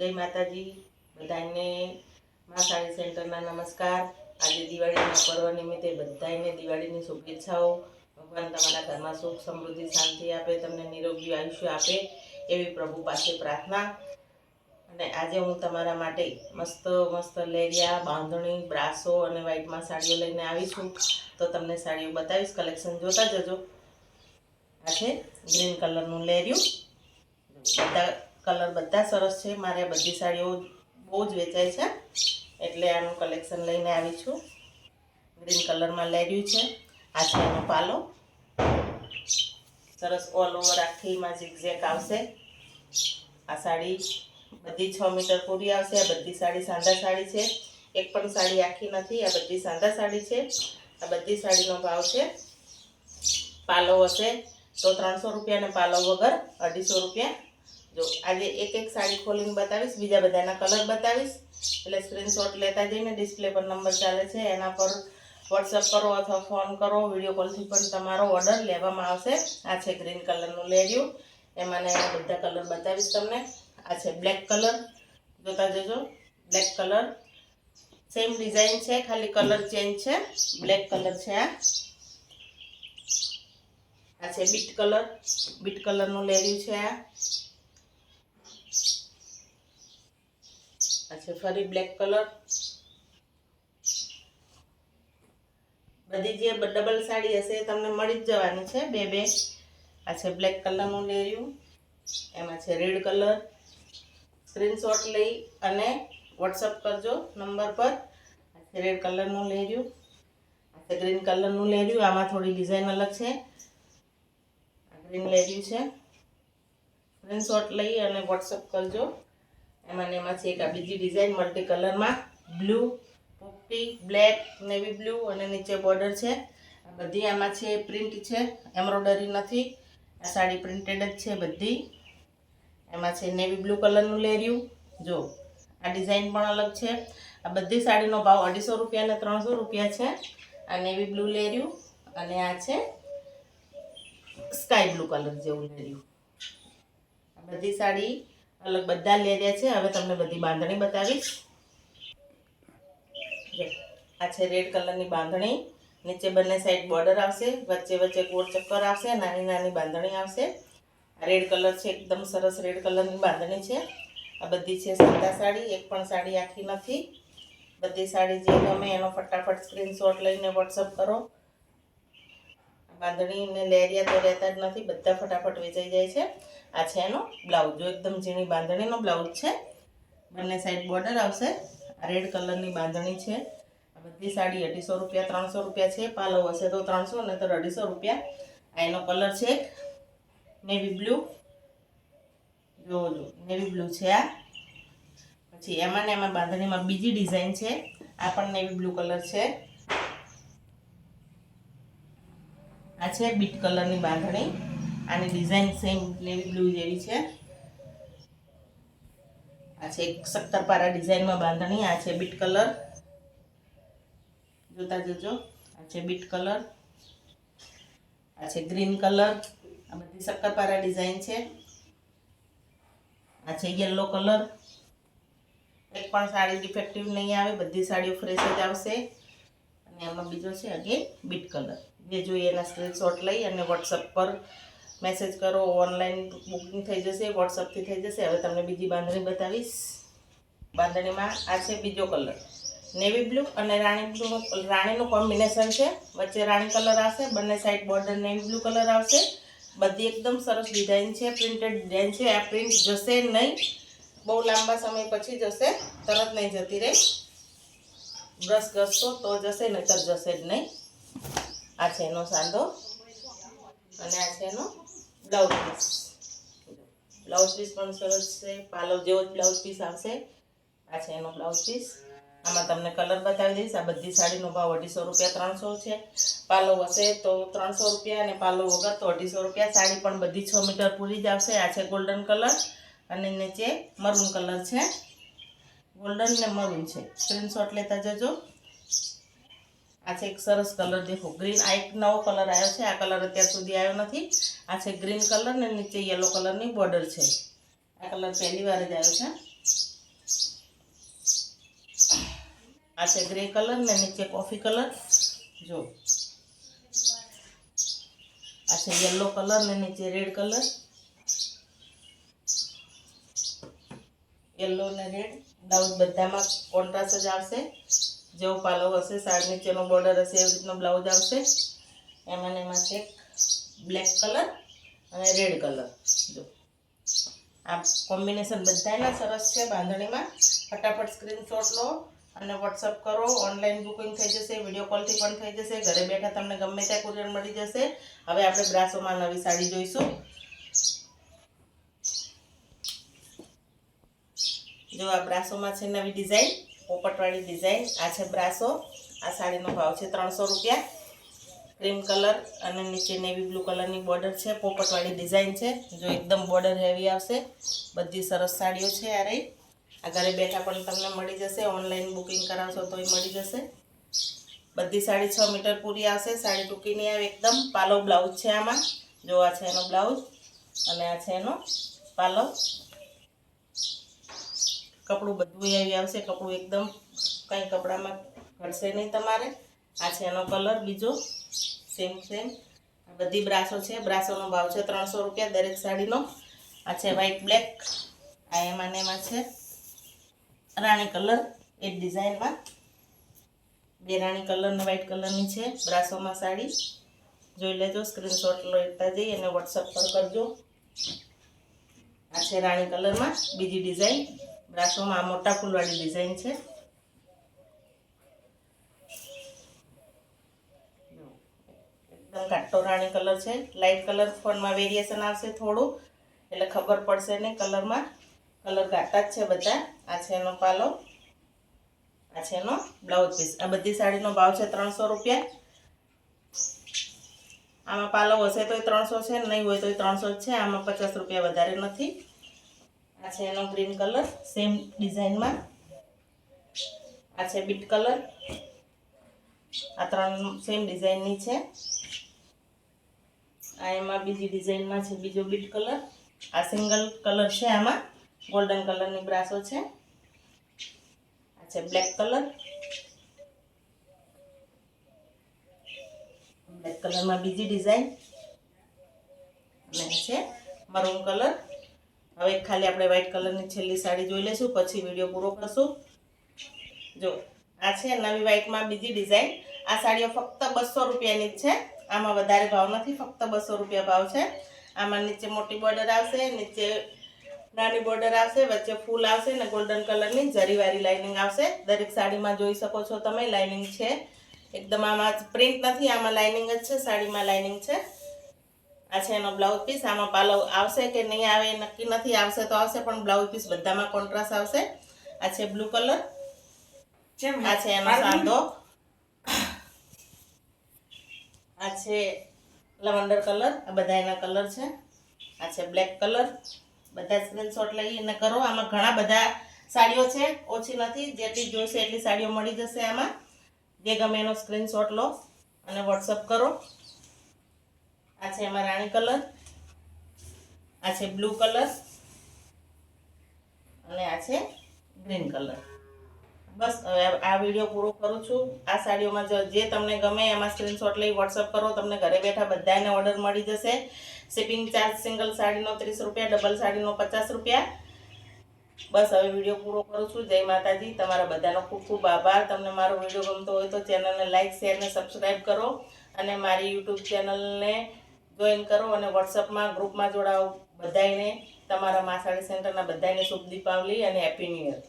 જય માતાજી. બધાને મા સાડી સેન્ટરના નમસ્કાર. આજે દિવાળીના પર્વ નિમિત્તે બધાને દિવાળીની શુભેચ્છાઓ. ભગવાન તમારા ઘરમાં સુખ સમૃદ્ધિ, શાંતિ આપે, તમને નિરોગી આયુષ્ય આપે એવી પ્રભુ પાસે પ્રાર્થના. અને આજે હું તમારા માટે મસ્ત મસ્ત લેરિયા, બાંધણી, બ્રાસો અને વ્હાઇટમાં સાડીઓ લઈને આવી છું. તો તમને સાડીઓ બતાવીશ. કલેક્શન જોતા જજો. આ છે ગ્રીન કલરનું લેરિયું. બધા કલર બધા સરસ છે. મારે બધી સાડીઓ બહુ જ વેચાય છે. એટલે આનું કલેક્શન લઈને આવી છું. ગ્રીન કલરમાં લેર્યું છે. આ છે એનો પાલો. સરસ ઓલ ઓવર આખીમાં ઝીકઝેક આવશે. આ સાડી બધી છ મીટર પૂરી આવશે. આ બધી સાડી સાંધા સાડી છે. એક પણ સાડી આખી નથી. આ બધી સાંધા સાડી છે. આ બધી સાડીનો ભાવ છે. પાલો હશે તો ત્રણસો રૂપિયાને પાલો વગર અઢીસો રૂપિયા જો આજે એક એક સાડી ખોલીને બતાવીશ, બીજા બધાના કલર બતાવીશ. એટલે સ્ક્રીનશોટ લેતા જઈને ડિસ્પ્લે પર નંબર ચાલે છે, એના પર વોટ્સઅપ કરો અથવા ફોન કરો વીડિયો કોલથી પણ તમારો ઓર્ડર લેવામાં આવશે. આ છે ગ્રીન કલરનું લેરિયું એમાં ને બધા કલર બતાવીશ તમને. આ છે બ્લેક કલર જોતા જજો. બ્લેક કલર સેમ ડિઝાઇન છે, ખાલી કલર ચેન્જ છે. બ્લેક કલર છે આ. આ છે બીટ કલર બીટ કલરનું લેરિયું છે આ. છે. ફરી બ્લેક કલર બધી જે ડબલ સાડી હશે એ તમને મળી જ જવાની છે. બે બે. આ છે બ્લેક કલરનું લેર્યું એમાં છે રેડ કલર સ્ક્રીનશોટ લઈ અને વોટ્સઅપ કરજો નંબર પર. આ છે રેડ કલરનું લેર્યું આ છે ગ્રીન કલરનું લેર્યું આમાં થોડી ડિઝાઇન અલગ છે. ગ્રીન લેર્યું છે. સ્ક્રીનશોટ લઈ અને વોટ્સઅપ કરજો. એમાં એમાં છે એક આ બીજી ડિઝાઇન મલ્ટી કલરમાં બ્લુ પોપટી બ્લેક નેવી બ્લુ અને નીચે બોર્ડર છે. આ બધી આમાં છે પ્રિન્ટ છે એમ્બ્રોડરી નથી. આ સાડી પ્રિન્ટેડ જ છે બધી. એમાં છે નેવી બ્લુ કલરનું લેરિયું. જો, આ ડિઝાઇન પણ અલગ છે. આ બધી સાડીનો ભાવ અઢીસો રૂપિયા અને ત્રણસો રૂપિયા છે. આ નેવી બ્લુ લેરિયું અને આ છે સ્કાય બ્લુ કલર જેવું લેરિયું. આ બધી સાડી અલગ બધા લેર્યા છે. હવે તમને બધી બાંધણી બતાવીશ. આ છે રેડ કલરની બાંધણી. નીચે બંને સાઈડ બોર્ડર આવશે. વચ્ચે વચ્ચે ગોળ ચક્કર આવશે. નાની નાની બાંધણી આવશે. આ રેડ કલર છે, એકદમ સરસ રેડ કલરની બાંધણી છે. આ બધી છે સાદા સાડી. એક પણ સાડી આખી નથી. બધી સાડી જે ગમે એનો ફટાફટ સ્ક્રીનશોટ લઈને વોટ્સઅપ કરો. બાંધણી ને લેરિયા તો રહેતા જ નથી, બધા ફટાફટ વેચાઈ જાય છે. આ છે એનો બ્લાઉઝ જો એકદમ ઝીણી બાંધણીનો બ્લાઉઝ છે. બંને સાઈડ બોર્ડર આવશે. આ રેડ કલરની બાંધણી છે. આ બધી સાડી અઢીસો રૂપિયા, ત્રણસો રૂપિયા છે. પાલો હશે તો ત્રણસો ને તો અઢીસો રૂપિયા. આ એનો કલર છે નેવી બ્લુ જો નેવી બ્લુ છે આ. પછી એમાં ને એમાં બાંધણીમાં બીજી ડિઝાઇન છે. આ પણ નેવી બ્લુ કલર છે. આ છે બીટ કલરની બાંધણી. આની ડિઝાઇન સેમ નેવી બ્લુ જેવી છે. આ છે એક શક્કરપારા ડિઝાઇનમાં બાંધણી, આ છે બીટ કલર. જોતા જજો. આ છે બીટ કલર. આ છે ગ્રીન કલર. આ બધી શક્કરપારા ડિઝાઇન છે. આ છે યલો કલર. એક પણ સાડી ડિફેક્ટિવ નહીં આવે, બધી સાડીઓ ફ્રેશ જ આવશે. અને એમાં બીજો છે અગે બીટ કલર. જે જોઈએ એના સ્ક્રીનશોટ લઈ અને વોટ્સઅપ પર મેસેજ કરો. ઓનલાઈન બુકિંગ થઈ જશે વોટ્સઅપથી થઈ જશે. હવે તમને બીજી બાંધણી બતાવીશ. બાંધણીમાં આ છે બીજો કલર નેવી બ્લુ અને રાણી બ્લુ રાણીનું કોમ્બિનેશન છે. વચ્ચે રાણી કલર આવશે, બંને side border navy blue colour આવશે. બધી એકદમ સરસ ડિઝાઇન છે પ્રિન્ટેડ ડિઝાઇન છે. આ પ્રિન્ટ જશે નહીં. બહુ લાંબા સમય પછી જશે, તરત નહીં જતી રહે. બ્રશ ઘસશો તો જશે, નહીતર જશે જ નહીં. આ છે એનો સાંધો અને આ એનો બ્લાઉઝ પીસ. બ્લાઉઝ પીસ પણ સરસ છે, પાલવ જેવો જ બ્લાઉઝ પીસ આવશે. આ એનો બ્લાઉઝ પીસ. આમાં તમને કલર બતાવી દઈશ. આ બધી સાડીનો ભાવ અઢીસો રૂપિયા ત્રણસો છે. પાલો હશે તો ત્રણસો રૂપિયા અને પાલો વગર તો અઢીસો રૂપિયા. સાડી પણ બધી છ મીટર પૂરી જ આવશે. આ છે ગોલ્ડન કલર અને નીચે મરૂન કલર છે. ગોલ્ડન ને મરૂન છે. સ્ક્રીનશોટ લેતા જજો આ છે એક સરસ કલર, દેખો ગ્રીન આ એક નવો કલર આવ્યો છે. આ કલર અત્યાર સુધી આવ્યો નથી. આ છે ગ્રીન કલર ને નીચે યલો કલરની બોર્ડર છે. આ કલર પહેલી વાર જ આવ્યો છે. આ છે ગ્રે કલર ને નીચે કોફી કલર. જો. આ છે યલો કલર ને નીચે રેડ કલર. યલો ને રેડ બ્લાઉઝ બધામાં કોન્ટ્રાસ્ટ જ આવશે. જેવો પાલો હશે સાડી નીચેનો બોર્ડર હશે, એવી રીતનો બ્લાઉઝ આવશે. એમાં એમાં છે બ્લેક કલર અને રેડ કલર જો. આ કોમ્બિનેશન બધાના સરસ છે બાંધણીમાં. ફટાફટ સ્ક્રીનશોટ લો અને વોટ્સઅપ કરો. ઓનલાઈન બુકિંગ થઈ જશે વીડિયો કોલથી પણ થઈ જશે. ઘરે બેઠા તમને ગમે ત્યાં કુરિયર મળી જશે. હવે આપણે બ્રાસોમાં નવી સાડી જોઈશું. જો આ બ્રાસોમાં છે નવી ડિઝાઇન પોપટવાળી ડિઝાઇન, આ છે બ્રાસો, આ સાડીનો ભાવ છે ત્રણસો રૂપિયા. ક્રીમ કલર અને નીચે નેવી બ્લુ કલરની બોર્ડર છે, પોપટવાળી ડિઝાઇન છે, જો એકદમ બોર્ડર હેવી આવશે, બધી સરસ સાડીઓ છે આ રહી. આ ઘરે બેઠા પણ તમને મળી જશે, ઓનલાઈન બુકિંગ કરાવશો તોય મળી જશે. બધી સાડી છ મીટર પૂરી આવશે, સાડી ટૂંકી નહીં આવે એકદમ પાલો બ્લાઉઝ છે આમાં. જો આ છે એનો બ્લાઉઝ અને આ છે એનો પાલો. કપડું બધું આવી આવશે, કપડું એકદમ કંઈ કપડામાં ઘટશે નહીં તમારે. આ છે એનો કલર, બીજો સેમ સેમ આ બધી બ્રાસો છે. બ્રાસોનો ભાવ છે ત્રણસો રૂપિયા દરેક સાડીનો. આ છે વ્હાઈટ બ્લેક આ એમાં ને એમાં છે રાણી કલર એ ડિઝાઇનમાં. બે રાણી કલર ને વ્હાઈટ કલરની છે બ્રાસોમાં સાડી. જોઈ લેજો સ્ક્રીનશોટ લેતા જઈ અને વોટ્સઅપ પર કરજો. આ છે રાણી કલરમાં, બીજી ડિઝાઇન. બ્રાસોમાં મોટા ફૂલવાળી ડિઝાઇન છે. એકદમ ઘાટો રાણી કલર છે. લાઇટ કલર ફોનમાં વેરિએશન આવશે થોડું. એટલે ખબર પડશે નહીં કલરમાં. કલર ઘાટા જ છે બધા. આ છે એનો પાલો. આ છે એનો બ્લાઉઝ પીસ. આ બધી સાડીનો ભાવ છે ત્રણસો રૂપિયા. આમાં પાલો હશે તોય ત્રણસો છે, નહીં હોય તોય ત્રણસો જ છે. આમાં પચાસ રૂપિયા વધારે નથી. આ છે એનો ગ્રીન કલર સેમ ડિઝાઇનમાં આ છે બીટ કલર આ ત્રણ સેમ ડિઝાઇનની છે. આ એમાં બીજી ડિઝાઇનમાં છે બીજો બીટ કલર આ સિંગલ કલર છે આમાં. ગોલ્ડન કલરની બ્રાસો છે. આ છે બ્લેક કલર બ્લેક કલરમાં બીજી ડિઝાઇન અને છે મરૂન કલર હવે ખાલી આપણે વ્હાઈટ કલરની છેલ્લી સાડી જોઈ લઈશું, પછી વીડિયો પૂરો કરશું. જો, આ છે નવી વ્હાઈટમાં બીજી ડિઝાઇન આ સાડીઓ ફક્ત બસો રૂપિયાની જ છે. આમાં વધારે ભાવ નથી, ફક્ત બસો રૂપિયા ભાવ છે. આમાં નીચે મોટી બોર્ડર આવશે, નીચે નાની બોર્ડર આવશે, વચ્ચે ફૂલ આવશે ને ગોલ્ડન કલરની જરીવાળી લાઇનિંગ આવશે. દરેક સાડીમાં જોઈ શકો છો તમે લાઇનિંગ છે. એકદમ આમાં પ્રિન્ટ નથી, આમાં લાઇનિંગ જ છે, સાડીમાં લાઇનિંગ છે. આ છે એનો બ્લાઉઝ પીસ આમાં પાલવ આવશે કે નહીં આવે નક્કી નથી આવશે તો આવશે પણ બ્લાઉઝ પીસ બધામાં કોન્ટ્રાસ્ટ આવશે. આ છે બ્લુ કલર આ છે એનો સાંધો. આ છે લવંડર કલર આ બધા એના કલર છે. આ છે બ્લેક કલર બધા સ્ક્રીનશોટ લઈ અને કરો. આમાં ઘણા બધા સાડીઓ છે ઓછી નથી જેટલી જોઈશે એટલી સાડીઓ મળી જશે આમાં. જે ગમે એનો સ્ક્રીનશોટ લો અને વોટ્સઅપ કરો. આ છે એમાં રાણી કલર, આ છે બ્લુ કલર, અને આ છે ગ્રીન કલર. બસ, હવે આ વીડિયો પૂરો કરું છું. આ સાડીઓમાં જે તમને ગમે એમાં સ્ક્રીનશોટ લઈ વોટ્સઅપ કરો. તમને ઘરે બેઠા બધાને ઓર્ડર મળી જશે. શિપિંગ ચાર્જ સિંગલ સાડીનો ત્રીસ રૂપિયા ડબલ સાડીનો પચાસ રૂપિયા. બસ, હવે વીડિયો પૂરો કરું છું. જય માતાજી. તમારા બધાનો ખૂબ ખૂબ આભાર. તમને મારો વીડિયો ગમતો હોય તો ચેનલને લાઇક શેર ને સબસ્ક્રાઈબ કરો. અને મારી યુટ્યુબ ચેનલને જોઈન કરો અને વોટ્સઅપમાં ગ્રુપમાં જોડાઓ. બધાને તમારા માસાડી સેન્ટરના બધાને શુભ દીપાવલી અને હેપી ન્યૂ યર